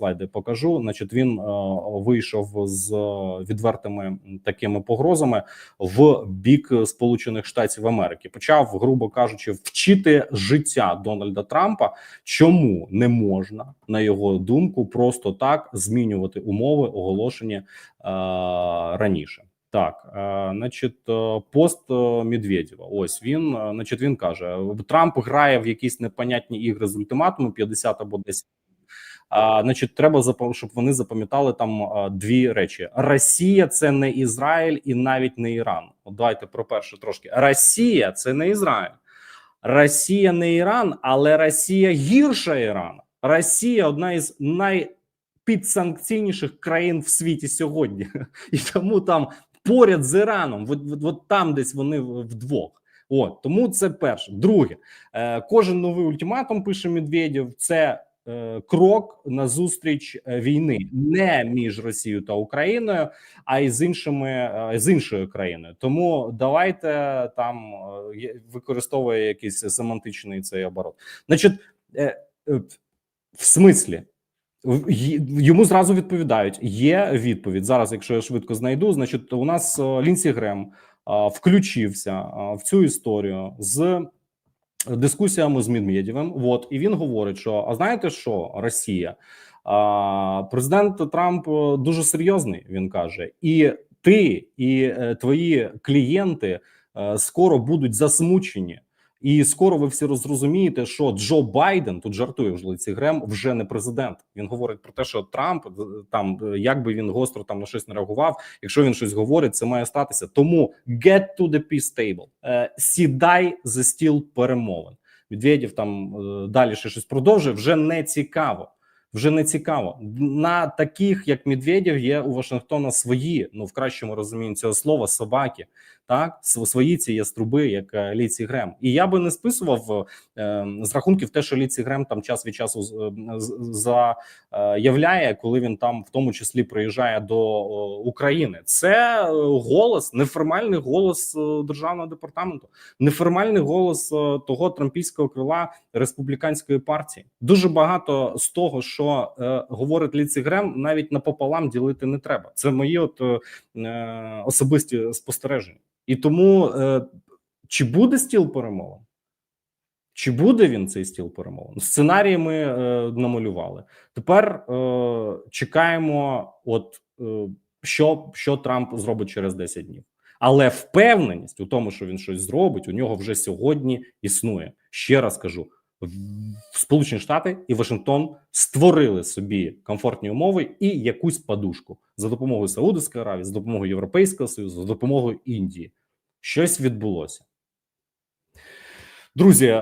слайди покажу. Значить, він е, вийшов з е, відвертими такими погрозами в бік Сполучених Штатів Америки. Почав, грубо кажучи, вчити життя Дональда Трампа, чому не можна, на його думку, просто так змінювати умови, оголошені е, раніше. Так, значить, пост Медведєва. Ось він, значить, він каже: Трамп грає в якісь непонятні ігри з ультиматуму 50 або 10 а, значить, треба щоб вони запам'ятали там дві речі: Росія це не Ізраїль і навіть не Іран. От давайте про перше трошки. Росія це не Ізраїль, Росія не Іран, але Росія гірша Ірана. Росія одна із найпідсанкційніших країн в світі сьогодні, і тому там поряд з Іраном, от, от, от там десь вони вдвох. От тому це перше. Друге, е, кожен новий ультиматум пише Медведєв. Це крок назустріч е, війни не між Росією та Україною, а й з іншими е, з іншою країною. Тому давайте там е, використовує якийсь семантичний цей оборот. Значить, е, е, в смислі. Йому зразу відповідають: є відповідь зараз. Якщо я швидко знайду, значить, у нас е, Лінсі Грем включився в цю історію з дискусіями з Медведєвим. От і він говорить, що а знаєте що, Росія, а, президент Трамп е, дуже серйозний. Він каже, і ти, і е, твої клієнти е, скоро будуть засмучені. І скоро ви всі зрозумієте, що Джо Байден тут жартує вже Лиці Грем, вже не президент. Він говорить про те, що Трамп е, там е, як би він гостро там на щось не реагував. Якщо він щось говорить, це має статися. Тому get to the peace table. Е, сідай за стіл перемовин. Медведєв там далі ще щось продовжує. Вже не цікаво. Вже не цікаво. На таких, як Медведєв, є у Вашингтона свої, ну в кращому розумінні цього слова, собаки. Так, Св- свої ці яструби, як е, Ліці Грем. І я би не списував е, з рахунків те, що Ліці Грем там час від часу з- е, заявляє, коли він там в тому числі приїжджає до України. Це е, голос, неформальний голос е, державного департаменту, неформальний голос того трампійського крила республіканської партії. Дуже багато з того, що е, говорить Ліці Грем, навіть напополам ділити не треба. Це мої от е, е, особисті спостереження. І тому е, чи буде стіл перемовин? Чи буде він цей стіл перемовин? Сценарії ми е, намалювали. Тепер е, чекаємо, от е, що, що Трамп зробить через 10 днів. Але впевненість у тому, що він щось зробить, у нього вже сьогодні існує. Ще раз кажу: Сполучені Штати і Вашингтон створили собі комфортні умови і якусь подушку за допомогою Саудовської Аравії, за допомогою Європейського Союзу, за допомогою Індії. Щось відбулося. Друзі, е,